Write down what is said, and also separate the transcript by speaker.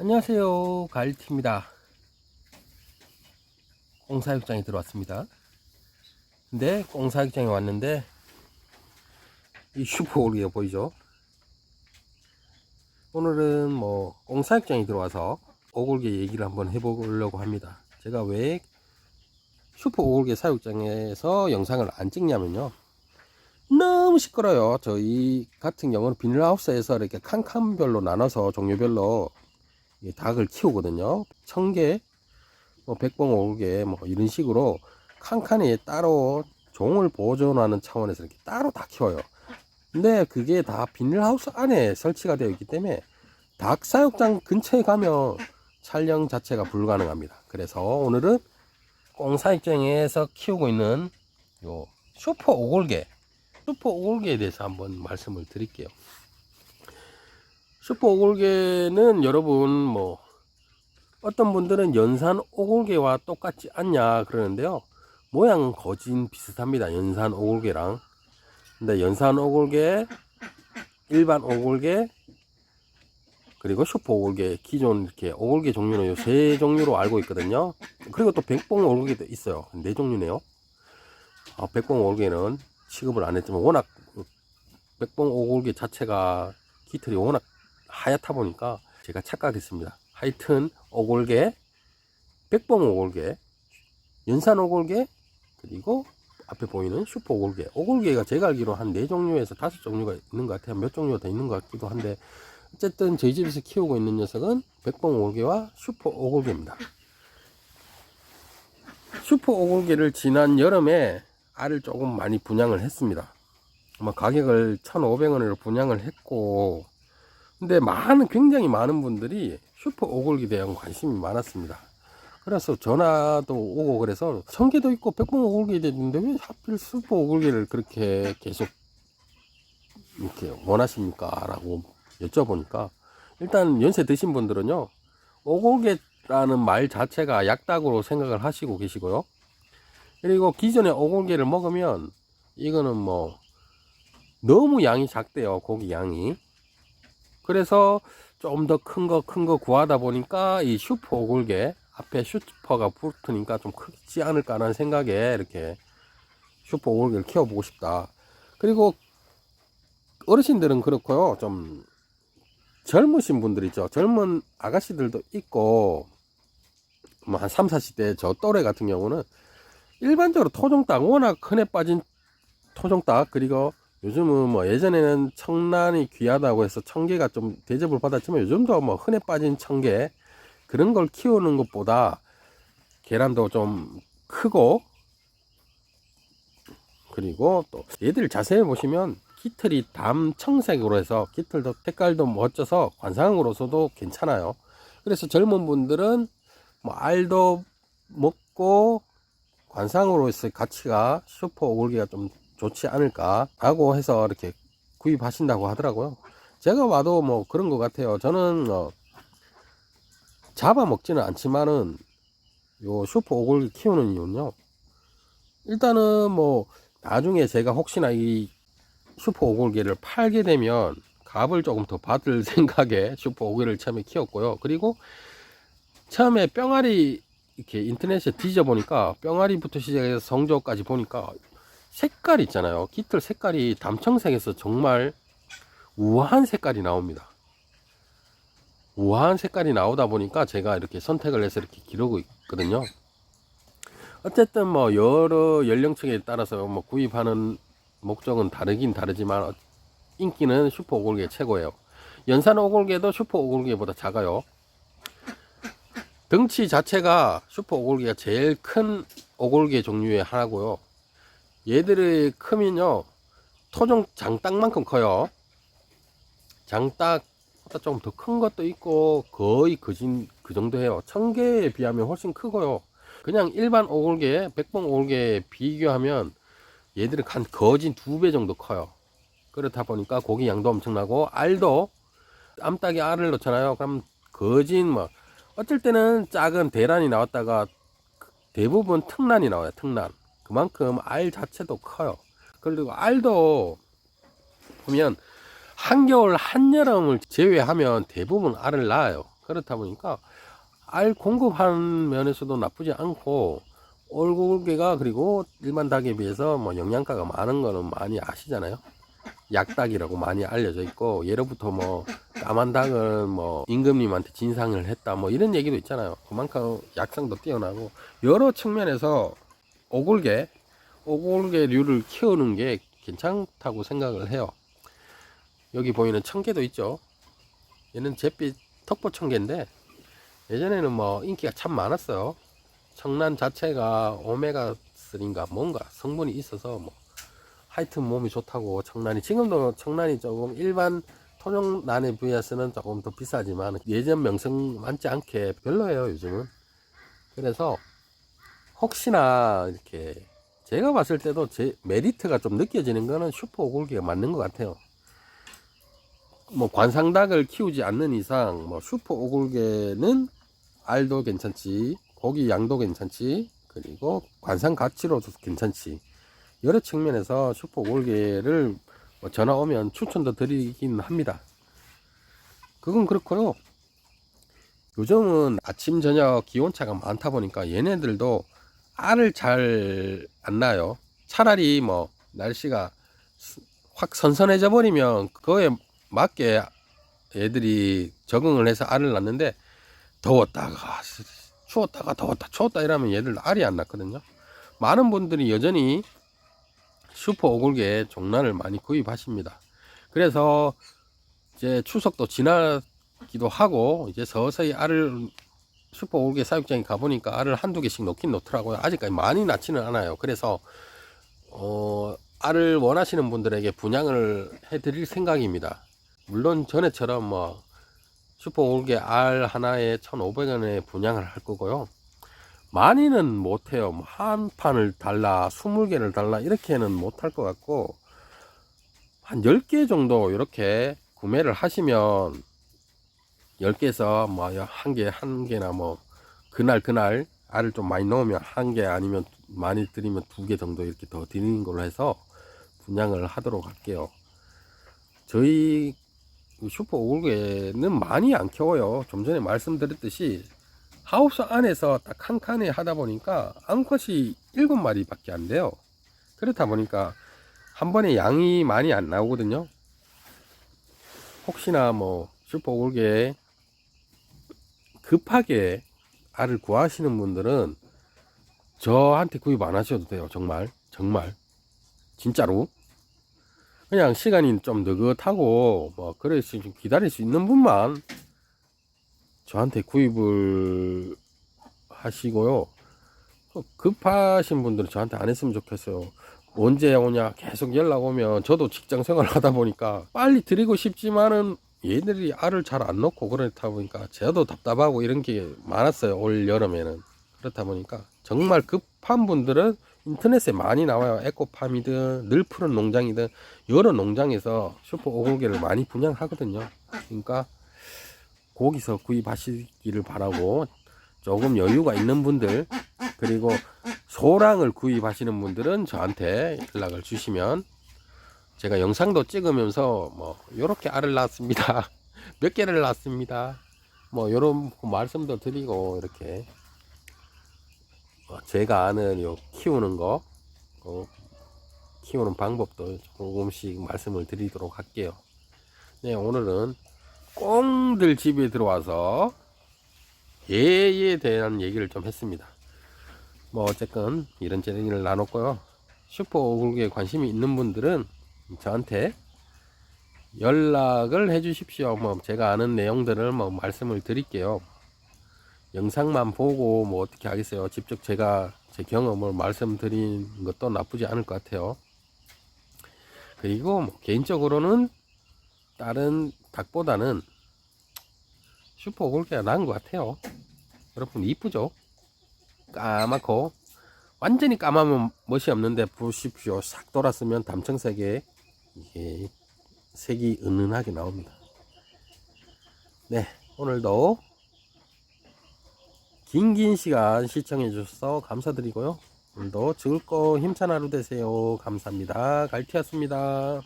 Speaker 1: 안녕하세요. 가을티입니다. 꽁사육장에 들어왔습니다. 근데 꽁사육장에 왔는데 이 슈퍼 오리가 보이죠? 오늘은 뭐 꽁사육장에 들어와서 오골개 얘기를 한번 해보려고 합니다. 제가 왜 슈퍼 오골개 사육장에서 영상을 안 찍냐면요. 너무 시끄러요. 저희 같은 경우는 비닐하우스에서 이렇게 칸칸별로 나눠서 종류별로 이 닭을 키우거든요. 청개, 뭐 백봉 오개, 뭐 이런 식으로 칸칸이 따로 종을 보존하는 차원에서 이렇게 따로 다 키워요. 근데 그게 다 비닐하우스 안에 설치가 되어 있기 때문에 닭 사육장 근처에 가면 촬영 자체가 불가능합니다. 그래서 오늘은 꽁사육장에서 키우고 있는 요 슈퍼 오골개, 슈퍼 오골개에 대해서 한번 말씀을 드릴게요. 슈퍼 오골개는 여러분 뭐 어떤 분들은 연산 오골개와 똑같지 않냐 그러는데요. 모양은 거진 비슷합니다. 연산 오골개랑. 근데 연산 오골개 일반 오골개 그리고 슈퍼 오골개 기존 이렇게 오골개 종류는 요 세 종류로 알고 있거든요. 그리고 또 백봉 오골개도 있어요. 네 종류네요. 아, 백봉 오골개는 취급을 안 했지만 워낙 백봉 오골개 자체가 깃털이 워낙 하얗다 보니까 제가 착각했습니다. 하여튼 오골개, 백봉 오골개, 연산 오골개, 그리고 앞에 보이는 슈퍼 오골개. 오골개가 제가 알기로 한 네 종류에서 다섯 종류가 있는 것 같아요. 몇 종류가 더 있는 것 같기도 한데 어쨌든 저희 집에서 키우고 있는 녀석은 백봉 오골개와 슈퍼 오골개입니다. 슈퍼 오골개를 지난 여름에 알을 조금 많이 분양을 했습니다. 아마 가격을 1,500원으로 분양을 했고 근데 많은 굉장히 많은 분들이 슈퍼 오골기에 대한 관심이 많았습니다. 그래서 전화도 오고 그래서 청개도 있고 백봉 오골기에 있는데 왜 하필 슈퍼 오골기를 그렇게 계속 이렇게 원하십니까? 라고 여쭤보니까 일단 연세 드신 분들은요 오골개라는 말 자체가 약닭으로 생각을 하시고 계시고요. 그리고 기존에 오골개를 먹으면 이거는 뭐 너무 양이 작대요 고기 양이 그래서 좀 더 큰 거 큰 거 구하다 보니까 이 슈퍼 오골개 앞에 슈퍼가 붙으니까 좀 크지 않을까라는 생각에 이렇게 슈퍼 오골개를 키워보고 싶다. 그리고 어르신들은 그렇고요. 좀 젊으신 분들 있죠. 젊은 아가씨들도 있고 뭐한 3, 40대 저 또래 같은 경우는 일반적으로 토종닭 워낙 흔해 빠진 토종닭 그리고 요즘은 뭐 예전에는 청란이 귀하다고 해서 청개가 좀 대접을 받았지만 요즘도 뭐 흔해 빠진 청개 그런 걸 키우는 것보다 계란도 좀 크고 그리고 또 얘들 자세히 보시면 깃털이 담 청색으로 해서 깃털도 색깔도 멋져서 관상으로서도 괜찮아요. 그래서 젊은 분들은 뭐 알도 먹고 관상으로서의 가치가 슈퍼 오골기가 좀 좋지 않을까 하고 해서 이렇게 구입하신다고 하더라고요. 제가 봐도 뭐 그런 것 같아요. 저는 어 잡아 먹지는 않지만은 요 슈퍼 오골기 키우는 이유는요. 일단은 뭐 나중에 제가 혹시나 이 슈퍼 오골개를 팔게 되면 값을 조금 더 받을 생각에 슈퍼 오골개를 처음에 키웠고요. 그리고 처음에 뿅아리 이렇게 인터넷에 뒤져보니까 뿅아리부터 시작해서 성조까지 보니까 색깔 있잖아요. 깃털 색깔이 담청색에서 정말 우아한 색깔이 나옵니다. 우아한 색깔이 나오다 보니까 제가 이렇게 선택을 해서 이렇게 기르고 있거든요. 어쨌든 뭐 여러 연령층에 따라서 뭐 구입하는 목적은 다르긴 다르지만 인기는 슈퍼 오골개 최고예요. 연산 오골개도 슈퍼 오골개보다 작아요. 덩치 자체가 슈퍼 오골개가 제일 큰 오골개 종류의 하나고요. 얘들의 크면요 토종 장딱만큼 커요. 장딱보다 조금 더 큰 것도 있고 거의 그진 그 정도 해요. 청개에 비하면 훨씬 크고요. 그냥 일반 오골개 백봉 오골개에 비교하면 얘들은 한 거진 두 배 정도 커요. 그렇다 보니까 고기 양도 엄청나고 알도 암탉이 알을 넣잖아요. 그럼 거진 뭐 어쩔 때는 작은 대란이 나왔다가 대부분 특란이 나와요 특란 그만큼 알 자체도 커요. 그리고 알도 보면 한겨울 한여름을 제외하면 대부분 알을 낳아요. 그렇다 보니까 알 공급하는 면에서도 나쁘지 않고 올골개가 그리고 일반 닭에 비해서 뭐 영양가가 많은 거는 많이 아시잖아요. 약닭이라고 많이 알려져 있고 예로부터 뭐 까만 닭은 뭐 임금님한테 진상을 했다 뭐 이런 얘기도 있잖아요. 그만큼 약성도 뛰어나고 여러 측면에서 오골개 오골개류를 키우는 게 괜찮다고 생각을 해요. 여기 보이는 청개도 있죠. 얘는 잿빛 턱보 청개인데 예전에는 뭐 인기가 참 많았어요. 청란 자체가 오메가 3인가 뭔가 성분이 있어서 뭐 하여튼 몸이 좋다고 청란이 지금도 청란이 조금 일반 토종란에 비해서는 조금 더 비싸지만 예전 명성 많지 않게 별로예요 요즘은 그래서 혹시나 이렇게 제가 봤을 때도 제 메리트가 좀 느껴지는 거는 슈퍼 오골기가 맞는 것 같아요. 뭐 관상닭을 키우지 않는 이상 뭐 슈퍼 오골개는 알도 괜찮지 고기 양도 괜찮지 그리고 관상 가치로도 괜찮지. 여러 측면에서 슈퍼 오골개를 뭐 전화 오면 추천도 드리긴 합니다. 그건 그렇고요. 요즘은 아침 저녁 기온차가 많다 보니까 얘네들도 알을 잘안 낳아요. 차라리 뭐 날씨가 스- 확 선선해져 버리면 그거에 맞게 애들이 적응을 해서 알을 낳는데 더웠다가 추웠다가 더웠다 추웠다 이러면 얘들 알이 안 낳거든요. 많은 분들이 여전히 슈퍼 오골개 종란을 많이 구입하십니다. 그래서 이제 추석도 지나기도 하고 이제 서서히 알을 슈퍼 오골개 사육장에 가보니까 알을 한두 개씩 놓긴 놓더라고요 아직까지 많이 낳지는 않아요 그래서 어, 알을 원하시는 분들에게 분양을 해드릴 생각입니다 물론 전에처럼 뭐 슈퍼 올게 알 하나에 1,500원에 분양을 할 거고요. 많이는 못해요. 뭐한 판을 달라, 20개를 달라, 이렇게는 못할 것 같고, 한 10개 정도 이렇게 구매를 하시면, 10개에서 뭐, 한 개, 한 개나 뭐, 그날, 그날 알을 좀 많이 넣으면 한 개 아니면 많이 드리면 두 개 정도 이렇게 더 드리는 걸로 해서 분양을 하도록 할게요. 저희 그 슈퍼 오골개는 많이 안 키워요. 좀 전에 말씀드렸듯이 하우스 안에서 딱 한 칸에 하다 보니까 암컷이 일곱 마리 밖에 안 돼요. 그렇다 보니까 한 번에 양이 많이 안 나오거든요. 혹시나 뭐 슈퍼 오골개 급하게 알을 구하시는 분들은 저한테 구입 안 하셔도 돼요. 정말 정말 진짜로. 그냥 시간이 좀 느긋하고 뭐수좀 기다릴 수 있는 분만 저한테 구입을 하시고요. 또 급하신 분들은 저한테 안 했으면 좋겠어요. 언제 오냐 계속 연락 오면 저도 직장 생활 하다 보니까 빨리 드리고 싶지만은 얘들이 알을 잘안 넣고 그렇다 보니까 저도 답답하고 이런 게 많았어요. 올 여름에는. 그렇다 보니까 정말 급한 분들은 인터넷에 많이 나와요. 에코팜이든 늘 푸른 농장이든 여러 농장에서 슈퍼 오골개를 많이 분양하거든요. 그러니까 거기서 구입하시기를 바라고 조금 여유가 있는 분들 그리고 소랑을 구입하시는 분들은 저한테 연락을 주시면 제가 영상도 찍으면서 뭐 요렇게 알을 낳았습니다. 몇 개를 낳았습니다. 뭐 요런 말씀도 드리고 이렇게 어, 제가 아는 요 키우는 거 어, 키우는 방법도 조금씩 말씀을 드리도록 할게요. 네, 오늘은 꽁들 집에 들어와서 개에 대한 얘기를 좀 했습니다. 뭐 어쨌건 이런 얘기를 나눴고요. 슈퍼 오글에 관심이 있는 분들은 저한테 연락을 해 주십시오. 뭐 제가 아는 내용들을 뭐 말씀을 드릴게요. 영상만 보고 뭐 어떻게 하겠어요. 직접 제가 제 경험을 말씀드린 것도 나쁘지 않을 것 같아요. 그리고 뭐 개인적으로는 다른 닭보다는 슈퍼 오골개가 나은 것 같아요. 여러분 이쁘죠? 까맣고 완전히 까마면 멋이 없는데 보십시오. 싹 돌았으면 담청색에 이게 색이 은은하게 나옵니다. 네, 오늘도 긴긴 시간 시청해 주셔서 감사드리고요. 오늘도 즐겁고 힘찬 하루 되세요. 감사합니다. 갈티였습니다.